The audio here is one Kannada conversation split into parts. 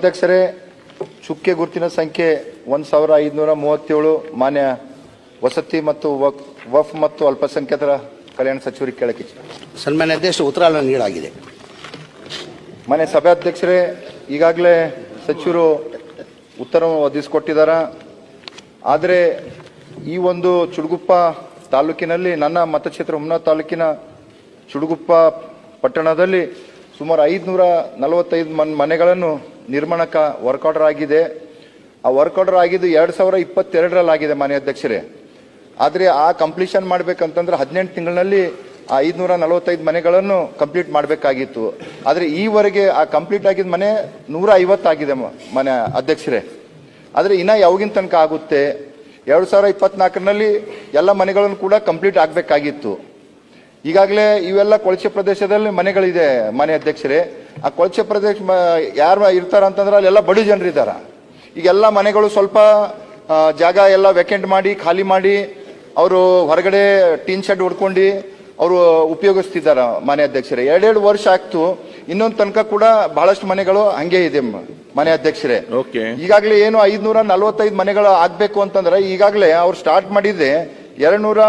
ಅಧ್ಯಕ್ಷರೇ ಚುಕ್ಕೆ ಗುರುತಿನ ಸಂಖ್ಯೆ ಒಂದು ಸಾವಿರ ಐದುನೂರ ಮೂವತ್ತೇಳು ಮಾನ್ಯ ವಸತಿ ಮತ್ತು ವಕ್- ವಫ್ ಮತ್ತು ಅಲ್ಪಸಂಖ್ಯಾತರ ಕಲ್ಯಾಣ ಸಚಿವರಿಗೆ ಕೇಳಕ್ಕೆ. ಸನ್ಮಾನ್ಯ ಅಧ್ಯಕ್ಷ ಉತ್ತರ ನೀಡಲಾಗಿದೆ ಮಾನ್ಯ ಸಭಾಧ್ಯಕ್ಷರೇ ಈಗಾಗಲೇ ಸಚಿವರು ಉತ್ತರ ಒದಗಿಸಿಕೊಟ್ಟಿದ್ದಾರೆ ಆದರೆ ಈ ಒಂದು ಚುಡುಗುಪ್ಪ ತಾಲೂಕಿನಲ್ಲಿ ನನ್ನ ಮತಕ್ಷೇತ್ರ ಹುಮ್ನಾ ತಾಲೂಕಿನ ಚುಡುಗುಪ್ಪ ಪಟ್ಟಣದಲ್ಲಿ ಸುಮಾರು ಐದುನೂರ ನಲವತ್ತೈದು ಮನ್ ಮನೆಗಳನ್ನು ನಿರ್ಮಾಣಕ್ಕೆ ವರ್ಕ್ ಆರ್ಡರ್ ಆಗಿದೆ. ಆ ವರ್ಕ್ ಆರ್ಡರ್ ಆಗಿದ್ದು ಎರಡು ಸಾವಿರ ಇಪ್ಪತ್ತೆರಡರಲ್ಲಿ ಆಗಿದೆ ಮಾನ್ಯ ಅಧ್ಯಕ್ಷರೇ. ಆದರೆ ಆ ಕಂಪ್ಲೀಷನ್ ಮಾಡಬೇಕಂತಂದ್ರೆ ಹದಿನೆಂಟು ತಿಂಗಳಿನಲ್ಲಿ ಆ ಐದುನೂರ ನಲವತ್ತೈದು ಮನೆಗಳನ್ನು ಕಂಪ್ಲೀಟ್ ಮಾಡಬೇಕಾಗಿತ್ತು. ಆದರೆ ಈವರೆಗೆ ಆ ಕಂಪ್ಲೀಟ್ ಆಗಿದ್ದ ಮನೆ ನೂರ ಐವತ್ತಾಗಿದೆ ಮನೆ ಅಧ್ಯಕ್ಷರೇ. ಆದರೆ ಇನ್ನೂ ಯಾವಾಗಿನ ತನಕ ಆಗುತ್ತೆ? ಎರಡು ಸಾವಿರ ಇಪ್ಪತ್ನಾಲ್ಕರಲ್ಲಿ ಎಲ್ಲ ಮನೆಗಳನ್ನು ಕೂಡ ಕಂಪ್ಲೀಟ್ ಆಗಬೇಕಾಗಿತ್ತು. ಈಗಾಗಲೇ ಇವೆಲ್ಲ ಕೊಳಚೆ ಪ್ರದೇಶದಲ್ಲಿ ಮನೆಗಳಿದೆ ಮನೆ ಅಧ್ಯಕ್ಷರೇ. ಆ ಕೊಳಚೆ ಪ್ರದೇಶ ಯಾರು ಇರ್ತಾರ ಅಂತಂದ್ರೆ ಅಲ್ಲೆಲ್ಲ ಬಡ ಜನರಿದ್ದಾರೆ ಈಗೆಲ್ಲ ಮನೆಗಳು ಸ್ವಲ್ಪ ಜಾಗ ಎಲ್ಲ ವೆಕೆಂಟ್ ಮಾಡಿ ಖಾಲಿ ಮಾಡಿ ಅವರು ಹೊರಗಡೆ ಟೀನ್ ಶೆಡ್ ಹೊಡ್ಕೊಂಡು ಅವರು ಉಪಯೋಗಿಸ್ತಿದ್ದಾರೆ ಮನೆ ಅಧ್ಯಕ್ಷರೇ. ಎರಡೆರಡು ವರ್ಷ ಆಗ್ತು ಇನ್ನೊಂದು ತನಕ ಕೂಡ ಬಹಳಷ್ಟು ಮನೆಗಳು ಹಂಗೆ ಇದೆ ಮನೆ ಅಧ್ಯಕ್ಷರೇ. ಓಕೆ. ಈಗಾಗಲೇ ಏನು ಐದ್ನೂರ ನಲವತ್ತೈದು ಮನೆಗಳು ಆಗ್ಬೇಕು ಅಂತಂದ್ರೆ ಈಗಾಗಲೇ ಅವ್ರು ಸ್ಟಾರ್ಟ್ ಮಾಡಿದ್ದೆ ಎರಡ್ ನೂರ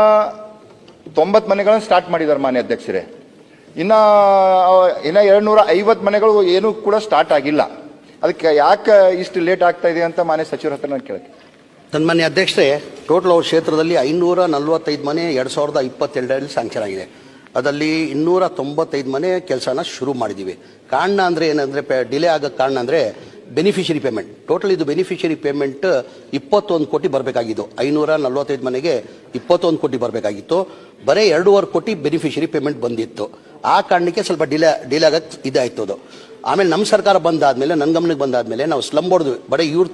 ತೊಂಬತ್ ಮನೆಗಳನ್ನ ಸ್ಟಾರ್ಟ್ ಮಾಡಿದ್ದಾರೆ ಮಾನ್ಯ ಅಧ್ಯಕ್ಷರೇ. ಇನ್ನ ಇನ್ನು ಇನ್ನ ಎರಡ್ ನೂರ ಐವತ್ ಮನೆಗಳು ಏನು ಕೂಡ ಸ್ಟಾರ್ಟ್ ಆಗಿಲ್ಲ. ಅದಕ್ಕೆ ಯಾಕೆ ಇಷ್ಟು ಲೇಟ್ ಆಗ್ತಾ ಇದೆ ಅಂತ ಮಾನ್ಯ ಸಚಿವರ ಹತ್ರ ನಾನು ಕೇಳಕ್ಕೆ ಮನೆ ಅಧ್ಯಕ್ಷರೇ, ಟೋಟಲ್ ಅವ್ರ ಕ್ಷೇತ್ರದಲ್ಲಿ ಐನೂರ ನಲವತ್ತೈದು ಮನೆ ಎರಡು ಸಾವಿರದ ಇಪ್ಪತ್ತೆರಡರಲ್ಲಿ ಸ್ಯಾಂಕ್ಷನ್ ಆಗಿದೆ. ಅದರಲ್ಲಿ ಇನ್ನೂರ ತೊಂಬತ್ತೈದು ಮನೆ ಕೆಲಸನ ಶುರು ಮಾಡಿದ್ದೀವಿ ಕಾರಣ ಅಂದರೆ ಏನಂದರೆ ಡಿಲೇ ಆಗೋಕ್ಕೆ ಕಾರಣ ಅಂದರೆ ಬೆನಿಫಿಷರಿ ಪೇಮೆಂಟ್ ಟೋಟಲ್ ಇದು ಬೆನಿಫಿಷರಿ ಪೇಮೆಂಟ್ ಇಪ್ಪತ್ತೊಂದು ಕೋಟಿ ಬರಬೇಕಾಗಿತ್ತು. ಐನೂರ ನಲವತ್ತೈದು ಮನೆಗೆ ಇಪ್ಪತ್ತೊಂದು ಕೋಟಿ ಬರಬೇಕಾಗಿತ್ತು. ಬರೀ ಎರಡೂವರೆ ಕೋಟಿ ಬೆನಿಫಿಷರಿ ಪೇಮೆಂಟ್ ಬಂದಿತ್ತು. ಆ ಕಾರಣಕ್ಕೆ ಸ್ವಲ್ಪ ಡಿಲೇ ಡಿಲೇ ಆಗಕ್ಕೆ ಇದಾಯ್ತು ಅದು. ಆಮೇಲೆ ನಮ್ಮ ಸರ್ಕಾರ ಬಂದಾದ್ಮೇಲೆ ನನ್ನ ಗಮನಕ್ಕೆ ಬಂದಾದ್ಮೇಲೆ ನಾವು ಸ್ಲಮ್ ಬೋರ್ಡ್ ಬರೀ ಇವ್ರ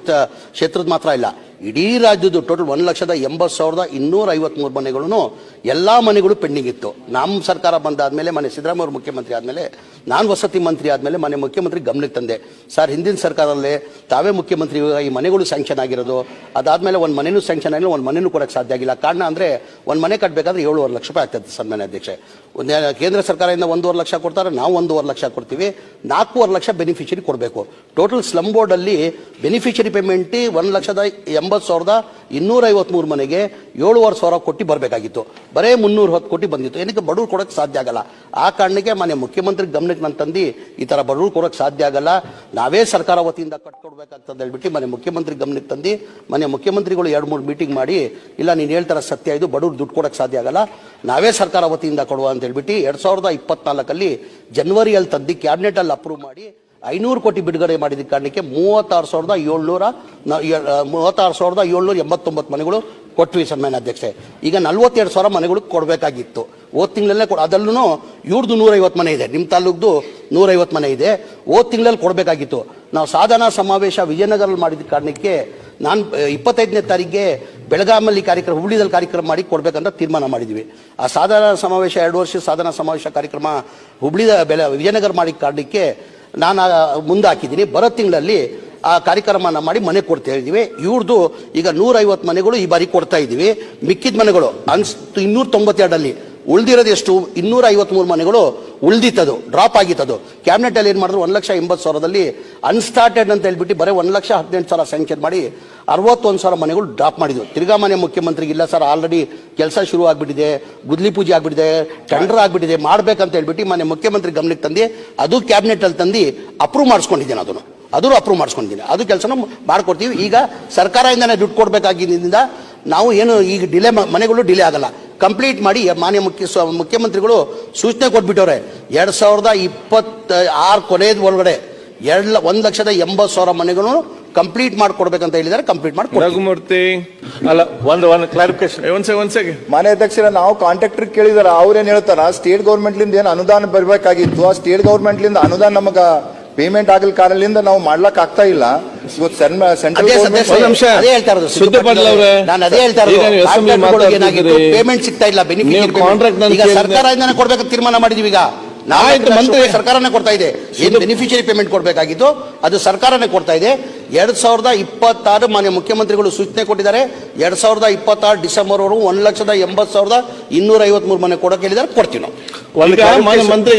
ಕ್ಷೇತ್ರದ ಮಾತ್ರ ಇಲ್ಲ. ಇಡೀ ರಾಜ್ಯದ್ದು ಟೋಟಲ್ ಒಂದು ಲಕ್ಷದ ಎಂಬತ್ತು ಸಾವಿರದ ಇನ್ನೂರ ಐವತ್ಮೂರು ಮನೆಗಳು ಎಲ್ಲ ಮನೆಗಳು ಪೆಂಡಿಂಗ್ ಇತ್ತು. ನಮ್ಮ ಸರ್ಕಾರ ಬಂದಾದ್ಮೇಲೆ, ಮನೆ ಸಿದ್ದರಾಮಯ್ಯ ಮುಖ್ಯಮಂತ್ರಿ ಆದಮೇಲೆ ನಾನು ವಸತಿ ಮಂತ್ರಿ ಆದಮೇಲೆ ಮನೆ ಮುಖ್ಯಮಂತ್ರಿ ಗಮನಕ್ಕೆ ತಂದೆ. ಸರ್, ಹಿಂದಿನ ಸರ್ಕಾರದಲ್ಲೇ ತಾವೇ ಮುಖ್ಯಮಂತ್ರಿ ಈ ಮನೆಗಳು ಸ್ಯಾಂಕ್ಷನ್ ಆಗಿರೋದು. ಅದಾದಮೇಲೆ ಒಂದು ಮನೆಯೂ ಸ್ಯಾಂಕ್ಷನ್ ಆಗಿಲ್ಲ, ಒಂದು ಮನೆಯೂ ಕೊಡೋಕ್ಕೆ ಸಾಧ್ಯ ಆಗಿಲ್ಲ. ಕಾರಣ ಅಂದರೆ ಒಂದು ಮನೆ ಕಟ್ಟಬೇಕಾದ್ರೆ ಏಳುವರೆ ಲಕ್ಷ ರೂಪಾಯಿ ಆಗ್ತದೆ ಸನ್ಮಾನ್ಯ ಅಧ್ಯಕ್ಷೆ. ಒಂದು ಕೇಂದ್ರ ಸರ್ಕಾರದಿಂದ ಒಂದೂವರೆ ಲಕ್ಷ ಕೊಡ್ತಾರೆ, ನಾವು ಒಂದೂವರೆ ಲಕ್ಷ ಕೊಡ್ತೀವಿ. ನಾಲ್ಕೂವರೆ ಲಕ್ಷ ಬೆನಿಫಿಷರಿ ಕೊಡಬೇಕು. ಟೋಟಲ್ ಸ್ಲಮ್ ಬೋರ್ಡಲ್ಲಿ ಬೆನಿಫಿಷರಿ ಪೇಮೆಂಟ್ ಒಂದು ಲಕ್ಷದ ಎಂಬತ್ತು ಸಾವಿರದ ಇನ್ನೂರ ಐವತ್ಮೂರು ಮನೆಗೆ ಏಳುವರೆ ಸಾವಿರ ಕೋಟಿ ಬರಬೇಕಾಗಿತ್ತು. ಬರೇ ಮುನ್ನೂರು ಹತ್ತು ಕೋಟಿ ಬಂದಿತ್ತು. ಏನಕ್ಕೆ ಬಡವ್ರು ಕೊಡೋಕ್ಕೆ ಸಾಧ್ಯ ಆಗಲ್ಲ? ಆ ಕಾರಣಕ್ಕೆ ಮನೆ ಮುಖ್ಯಮಂತ್ರಿ ಗಮನಕ್ಕೆ ನಾನು ತಂದು ಈ ಥರ ಬಡವ್ರು ಕೊಡೋಕ್ಕೆ ಸಾಧ್ಯ ಆಗಲ್ಲ. ನಾವೇ ಸರ್ಕಾರ ವತಿಯಿಂದ ಕಟ್ಕೊಡ್ಬೇಕಾಗ್ತದೆ ಹೇಳ್ಬಿಟ್ಟು ಮನೆ ಮುಖ್ಯಮಂತ್ರಿ ಗಮನಕ್ಕೆ ತಂದು ಮನೆ ಮುಖ್ಯಮಂತ್ರಿಗಳು ಎರಡು ಮೂರು ಮೀಟಿಂಗ್ ಮಾಡಿ, ಇಲ್ಲ ನೀನು ಹೇಳ್ತಾರ ಸತ್ಯ ಇದು ಬಡವ್ರು ದುಡ್ಡು ಕೊಡೋಕ್ಕೆ ಸಾಧ್ಯ ಆಗಲ್ಲ. ನಾವೇ ಸರ್ಕಾರ ವತಿಯಿಂದ ಕೊಡುವ ಅಂತ ಹೇಳ್ಬಿಟ್ಟು ಎರಡು ಸಾವಿರದ ಇಪ್ಪತ್ನಾಲ್ಕಲ್ಲಿ ಜನವರಿಯಲ್ಲಿ ತಂದು ಕ್ಯಾಬಿನೆಟಲ್ಲಿ ಅಪ್ರೂವ್ ಮಾಡಿ ಐನೂರು ಕೋಟಿ ಬಿಡುಗಡೆ ಮಾಡಿದ ಕಾರಣಕ್ಕೆ ಮೂವತ್ತಾರು ಸಾವಿರದ ಏಳ್ನೂರ ಮೂವತ್ತಾರು ಸಾವಿರದ ಏಳ್ನೂರ ಎಂಬತ್ತೊಂಬತ್ತು ಮನೆಗಳು ಕೊಟ್ವಿ ಸನ್ಮಾನ್ಯ ಅಧ್ಯಕ್ಷೆ. ಈಗ ನಲ್ವತ್ತೆರಡು ಸಾವಿರ ಮನೆಗಳು ಕೊಡಬೇಕಾಗಿತ್ತು. ಹೋದ ತಿಂಗಳಲ್ಲೇ ಕೊಡ ಅದಲ್ಲೂ ಇವ್ರದ್ದು ನೂರೈವತ್ತು ಮನೆ ಇದೆ. ನಿಮ್ಮ ತಾಲೂಕ್ದು ನೂರೈವತ್ತು ಮನೆ ಇದೆ. ಹೋದ ತಿಂಗಳಲ್ಲಿ ಕೊಡಬೇಕಾಗಿತ್ತು. ನಾವು ಸಾಧನಾ ಸಮಾವೇಶ ವಿಜಯನಗರಲ್ಲಿ ಮಾಡಿದ ಕಾರಣಕ್ಕೆ ನಾನು ಇಪ್ಪತ್ತೈದನೇ ತಾರೀಕಿಗೆ ಬೆಳಗಾಮಲ್ಲಿ ಕಾರ್ಯಕ್ರಮ ಹುಬ್ಳಿದಲ್ಲಿ ಕಾರ್ಯಕ್ರಮ ಮಾಡಿ ಕೊಡಬೇಕಂತ ತೀರ್ಮಾನ ಮಾಡಿದ್ವಿ. ಆ ಸಾಧನಾ ಸಮಾವೇಶ, ಎರಡು ವರ್ಷ ಸಾಧನಾ ಸಮಾವೇಶ ಕಾರ್ಯಕ್ರಮ ಹುಬ್ಳಿದ, ಬೆಳ, ವಿಜಯನಗರ ಮಾಡಿದ ಕಾರಣಕ್ಕೆ ನಾನು ಮುಂದೆ ಹಾಕಿದ್ದೀನಿ ಬರೋ ತಿಂಗಳಲ್ಲಿ ಆ ಕಾರ್ಯಕ್ರಮನ ಮಾಡಿ ಮನೆ ಕೊಡ್ತಾ ಇದ್ದೀವಿ. ಇವ್ರದ್ದು ಈಗ ನೂರೈವತ್ತು ಮನೆಗಳು ಈ ಬಾರಿ ಕೊಡ್ತಾ ಇದ್ದೀವಿ. ಮಿಕ್ಕಿದ ಮನೆಗಳು, ಅನ್ಸ್ ಇನ್ನೂರ ತೊಂಬತ್ತೆರಡಲ್ಲಿ ಉಳ್ದಿರೋದು ಎಷ್ಟು ಇನ್ನೂರ ಐವತ್ಮೂರು ಮನೆಗಳು ಉಳಿದಿತ್ತದು ಡ್ರಾಪ್ ಆಗಿತ್ತದು. ಕ್ಯಾಬಿನೆಟಲ್ಲಿ ಏನು ಮಾಡಿದ್ರು? ಒಂದು ಲಕ್ಷ ಎಂಬತ್ತು ಸಾವಿರದಲ್ಲಿ ಅನ್ಸ್ಟಾರ್ಟೆಡ್ ಅಂತ ಹೇಳ್ಬಿಟ್ಟು ಬರೀ ಒಂದು ಲಕ್ಷ ಹದಿನೆಂಟು ಸಾವಿರ ಸ್ಯಾಂಕ್ಷನ್ ಮಾಡಿ ಅರವತ್ತೊಂದು ಸಾವಿರ ಮನೆಗಳು ಡ್ರಾಪ್ ಮಾಡಿದ್ರು ತಿರ್ಗಾ ಮನೆ ಮುಖ್ಯಮಂತ್ರಿಗೆ ಇಲ್ಲ ಸರ್ ಆಲ್ರೆಡಿ ಕೆಲಸ ಶುರು ಆಗಿಬಿಟ್ಟಿದೆ, ಗುದ್ಲಿ ಪೂಜೆ ಆಗಿಬಿಟ್ಟಿದೆ ಟೆಂಡರ್ ಆಗಿಬಿಟ್ಟಿದೆ, ಮಾಡ್ಬೇಕಂತ ಹೇಳ್ಬಿಟ್ಟು ಮನೆ ಮುಖ್ಯಮಂತ್ರಿ ಗಮನಕ್ಕೆ ತಂದು ಅದು ಕ್ಯಾಬಿನೆಟಲ್ಲಿ ತಂದು ಅಪ್ರೂವ್ ಮಾಡಿಸ್ಕೊಂಡಿದ್ದೇನೆ ಅದನ್ನು. ಅದು ಅಪ್ರೂವ್ ಮಾಡಿಸ್ಕೊಂಡಿದ್ದೀನಿ. ಅದು ಕೆಲಸನೂ ಮಾಡ್ಕೊಡ್ತೀವಿ. ಈಗ ಸರ್ಕಾರದಿಂದನೇ ದುಡ್ಡು ಕೊಡಬೇಕಾಗಿದ್ದರಿಂದ ನಾವು ಏನು ಈಗ ಡಿಲೇ ಮನೆಗಳು ಡಿಲೇ ಆಗಲ್ಲ. ಕಂಪ್ಲೀಟ್ ಮಾಡಿ ಮಾನ್ಯ ಮುಖ್ಯ ಮುಖ್ಯಮಂತ್ರಿಗಳು ಸೂಚನೆ ಕೊಟ್ಬಿಟ್ಟವ್ರೆ. ಎರಡು ಸಾವಿರದ ಇಪ್ಪತ್ತ ಆರು ಕೊನೆಯದ ಒಳಗಡೆ ಎರಡು ಲ ಒಂದು ಲಕ್ಷದ ಎಂಬತ್ತು ಸಾವಿರ ಮನೆಗಳು ಕಂಪ್ಲೀಟ್ ಮಾಡಿಕೊಡ್ಬೇಕಂತ ಹೇಳಿದ್ದಾರೆ ಕಂಪ್ಲೀಟ್ ಮಾಡಿ ರಘುಮೂರ್ತಿ ಅಲ್ಲ ಒಂದು ಒಂದು ಕ್ಲಾರಿಫಿಕೇಶನ್ ಒಂದ್ಸೆ ಸೆಕೆಂಡ್ ಒಂದ್ ಸೆಕೆಂಡ್. ಮಾನ್ಯ ಅಧ್ಯಕ್ಷರ ನಾವು ಕಾಂಟ್ರಾಕ್ಟರ್ ಕೇಳಿದಾರ ಅವ್ರೇನ್ ಹೇಳ್ತಾರ ಸ್ಟೇಟ್ ಗೌರ್ಮೆಂಟ್ಲಿಂದ ಏನು ಅನುದಾನ ಬರಬೇಕಾಗಿತ್ತು ಆ ಸ್ಟೇಟ್ ಗೌರ್ಮೆಂಟ್ಲಿಂದ ಅನುದಾನ ನಮಗ ಪೇಮೆಂಟ್ ಆಗಲ್ ಕಾರಣದಿಂದ ನಾವು ಮಾಡ್ಲಕ್ ಆಗ್ತಾ ಇಲ್ಲ. ಇವತ್ತು ಸೆಂಟ್ರಲ್ ಸುದ್ದಿ ಪಾಟೀಲ್ ಅವ್ರೆ, ನಾನು ಅದೇ ಹೇಳ್ತಾ. ಪೇಮೆಂಟ್ ಸಿಗ್ತಾ ಇಲ್ಲ ಬೆನಿಫಿಟ್ ಈಗ. ಸರ್ಕಾರದಿಂದನೇ ಕೊಡ್ಬೇಕಂತ ತೀರ್ಮಾನ ಮಾಡಿದೀವಿ ಈಗ. ಆಯ್ತು, ಮಂತ್ರಿ. ಸರ್ಕಾರನೇ ಕೊಡ್ತಾ ಇದೆ. ಏನು ಬೆನಿಫಿಷಿಯರಿ ಪೇಮೆಂಟ್ ಕೊಡಬೇಕಾಗಿತ್ತು ಅದು ಸರ್ಕಾರನೇ ಕೊಡ್ತಾ ಇದೆ. ಎರಡ್ ಸಾವಿರದ ಇಪ್ಪತ್ತಾರು ಮಾನ್ಯ ಮುಖ್ಯಮಂತ್ರಿಗಳು ಸೂಚನೆ ಕೊಟ್ಟಿದ್ದಾರೆ. ಎರಡ್ ಸಾವಿರದ ಇಪ್ಪತ್ತಾರು ಡಿಸೆಂಬರ್ ಒಂದು ಒಂದ್ ಲಕ್ಷದ ಎಂಬತ್ತು ಸಾವಿರದ ಇನ್ನೂರ ಐವತ್ಮೂರು ಮನೆ ಕೊಡೋಕೆ ಹೇಳಿದ್ದಾರೆ. ಕೊಡ್ತೀವಿ ನಾವು. ಮಂತ್ರಿ